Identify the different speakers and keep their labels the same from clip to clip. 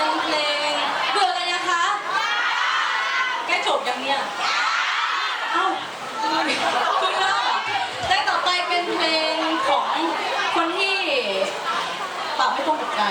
Speaker 1: ลงเพลงเบื่ออะไรนะคะแค่จบยังเนี่ยเอ้าคุณเลิกแต่ต่อไปเป็นเพลงของคนที่ปรับไม่ตรงกับใจ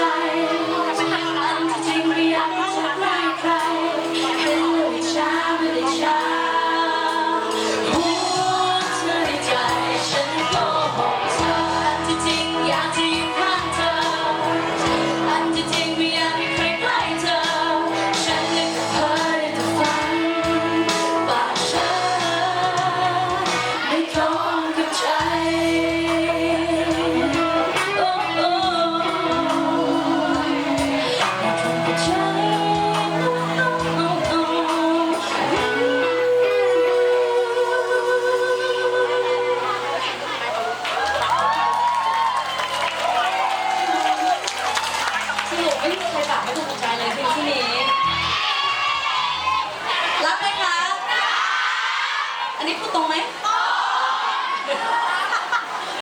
Speaker 2: child. สรุปไม่มีใครแบ
Speaker 1: บ
Speaker 2: ไม่ถูกใจเลยทีม
Speaker 1: ที่นี้ รักไหมคะ อันนี้พูดตรง